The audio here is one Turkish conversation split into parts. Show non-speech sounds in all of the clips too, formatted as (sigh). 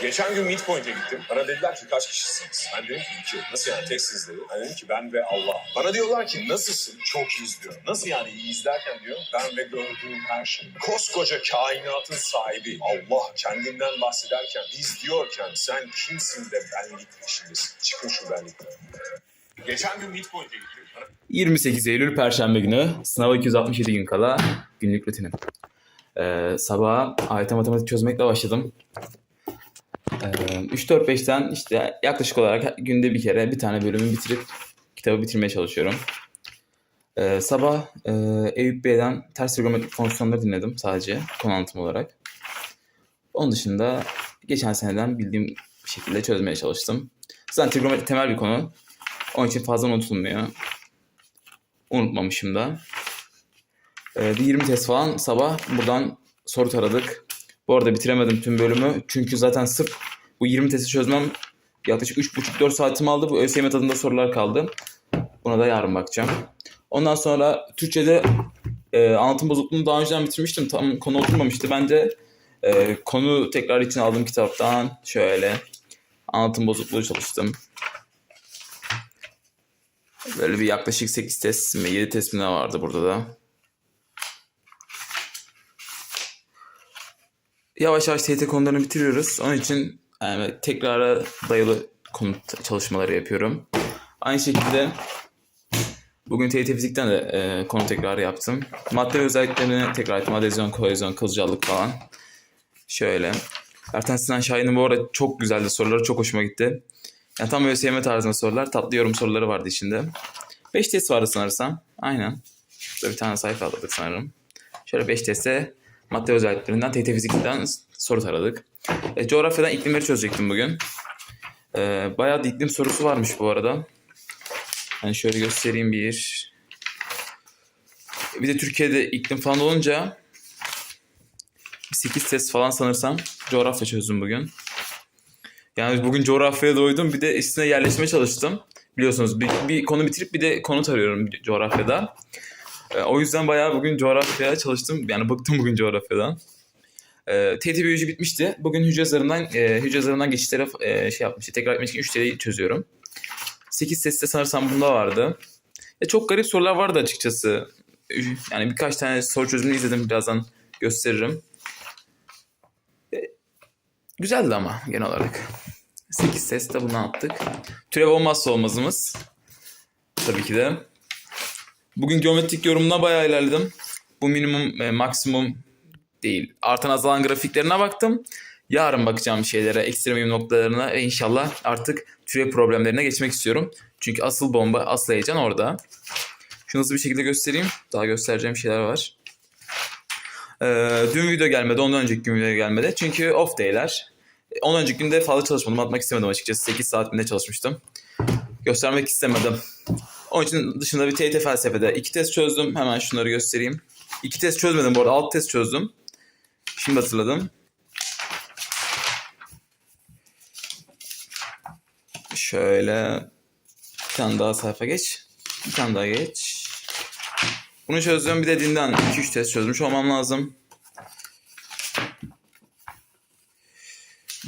Geçen gün Midpoint'e gittim. Bana dediler ki kaç kişisiniz? Ben dedim ki iki. Nasıl yani teksiniz dedi. Ben dedim ki ben ve Allah. Bana diyorlar ki nasılsın? Çok iyiyiz diyor. Nasıl yani iyiyiz derken diyor. Ben ve gördüğüm her şey. Koskoca kainatın sahibi Allah kendinden bahsederken biz diyorken sen kimsin de benlik peşindesin. Çıkın şu benlikten. Geçen gün Midpoint'e gittim. Bana 28 Eylül Perşembe günü sınava 267 gün kala günlük rutinim. Ee, sabaha AYT matematik çözmekle başladım. Ee, 3-4-5'ten işte yaklaşık olarak günde bir kere bir tane bölümü bitirip kitabı bitirmeye çalışıyorum. Ee, sabah e, Eyüp Bey'den ters trigonometrik fonksiyonları dinledim sadece konu anlatım olarak. Onun dışında geçen seneden bildiğim bir şekilde çözmeye çalıştım. Zaten trigonometri temel bir konu. Onun için fazla unutulmuyor. Unutmamışım da. Ee, bir 20 test falan sabah buradan soru taradık. Bu arada bitiremedim tüm bölümü. Çünkü zaten sırf bu 20 testi çözmem yaklaşık 3,5-4 saatimi aldı. Bu ÖSYM tadında sorular kaldı. Buna da yarın bakacağım. Ondan sonra Türkçe'de e, anlatım bozukluğunu daha önceden bitirmiştim. Tam konu oturmamıştı. Ben de e, konu tekrar için aldığım kitaptan şöyle anlatım bozukluğu çalıştım. Böyle bir yaklaşık 8 test mi 7 test mi ne vardı burada da. Yavaş yavaş TYT konularını bitiriyoruz. Onun için yani tekrara dayalı konu çalışmaları yapıyorum. Aynı şekilde bugün TYT fizikten de e, konu tekrarı yaptım. Madde özelliklerini tekrar ettim. Adezyon, kohezyon, kılcallık falan. Şöyle. Erten Sinan Şahin'in bu arada çok güzeldi soruları. Çok hoşuma gitti. Yani tam ÖSYM tarzında sorular. Tatlı yorum soruları vardı içinde. 5 test vardı sanırsam. Aynen. Burada bir tane sayfa aldık sanırım. Şöyle 5 teste madde özelliklerinden, TT fizikten soru taradık. E, coğrafyadan iklimleri çözecektim bugün. E, bayağı da iklim sorusu varmış bu arada. Yani şöyle göstereyim bir. Bir de Türkiye'de iklim falan olunca 8 test falan sanırsam coğrafya çözdüm bugün. Yani bugün coğrafyaya doydum. Bir de üstüne yerleşmeye çalıştım. Biliyorsunuz bir, bir konu bitirip bir de konut arıyorum coğrafyada. E, o yüzden bayağı bugün coğrafyaya çalıştım. Yani bıktım bugün coğrafyadan. E, TT biyoloji bitmişti. Bugün hücre zarından, e, hücre zarından geçişlere şey yapmıştı. Tekrar etmek için 3 TL'yi çözüyorum. 8 testte sanırsam bunda vardı. E, çok garip sorular vardı açıkçası. Yani birkaç tane soru çözümünü izledim. Birazdan gösteririm. E, güzeldi ama genel olarak. 8 test de bunu yaptık. Türev olmazsa olmazımız. Tabii ki de. Bugün geometrik yorumuna bayağı ilerledim. Bu minimum, e, maksimum değil. Artan azalan grafiklerine baktım. Yarın bakacağım şeylere, ekstremum noktalarına ve inşallah artık türev problemlerine geçmek istiyorum. Çünkü asıl bomba, asıl heyecan orada. Şunu hızlı bir şekilde göstereyim. Daha göstereceğim şeyler var. Ee, dün video gelmedi, ondan önceki gün video gelmedi. Çünkü off day'ler. Ondan önceki günde fazla çalışmadım. Atmak istemedim açıkçası. 8 saatinde çalışmıştım. Göstermek istemedim. Onun için dışında bir TYT felsefede iki test çözdüm. Hemen şunları göstereyim. İki test çözmedim bu arada. Alt test çözdüm. Şimdi hatırladım. Şöyle bir tane daha sayfa geç. Bir tane daha geç. Bunu çözdüm. Bir de dinden 2-3 test çözmüş olmam lazım.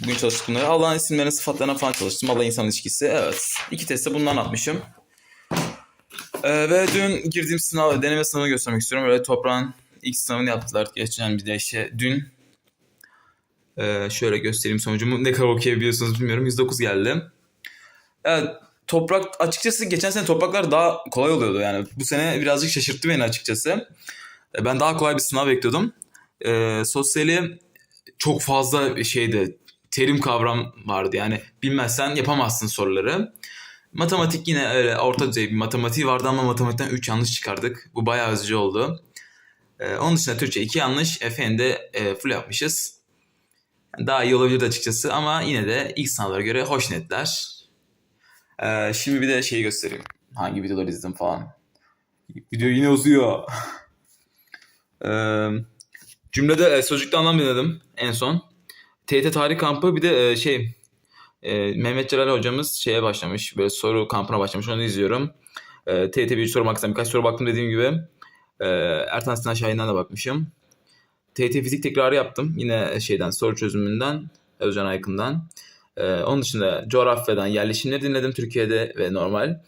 Bugün çalıştık bunları. Allah'ın isimlerine, sıfatlarına falan çalıştım. Allah insan ilişkisi. Evet. İki testi bundan atmışım. Ee, ve dün girdiğim sınav, deneme sınavını göstermek istiyorum. Böyle toprağın ilk sınavını yaptılar. Geçen bir de işte dün. Ee, şöyle göstereyim sonucumu. Ne kadar okuyabiliyorsunuz bilmiyorum. 109 geldi. Evet, toprak açıkçası geçen sene topraklar daha kolay oluyordu yani. Bu sene birazcık şaşırttı beni açıkçası. Ee, Ben daha kolay bir sınav bekliyordum. Ee, sosyali çok fazla şeydi terim kavram vardı yani bilmezsen yapamazsın soruları. Matematik yine öyle orta düzey bir matematiği vardı ama matematikten 3 yanlış çıkardık. Bu bayağı üzücü oldu. Ee, onun dışında Türkçe 2 yanlış, Efe'nin de e, full yapmışız. Daha iyi olabilirdi açıkçası ama yine de ilk sınavlara göre hoş netler. Ee, şimdi bir de şeyi göstereyim. Hangi videoları izledim falan. Video yine uzuyor. (laughs) Ee, cümlede e, sözcükte anlam dinledim en son. TYT tarih kampı bir de e, şey e, Mehmet Celal hocamız şeye başlamış. Böyle soru kampına başlamış. Onu izliyorum. Ee, e, TRT soru baksam birkaç soru baktım dediğim gibi. E, Ertan Sinan Şahin'den de bakmışım. TRT fizik tekrarı yaptım. Yine şeyden soru çözümünden. Özcan Aykın'dan. E, onun dışında coğrafyadan yerleşimleri dinledim Türkiye'de ve normal.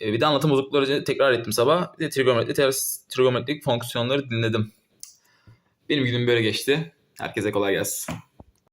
E, bir de anlatım bozuklukları tekrar ettim sabah. Bir de trigonometri, ters, trigonometrik fonksiyonları dinledim. Benim günüm böyle geçti. Herkese kolay gelsin.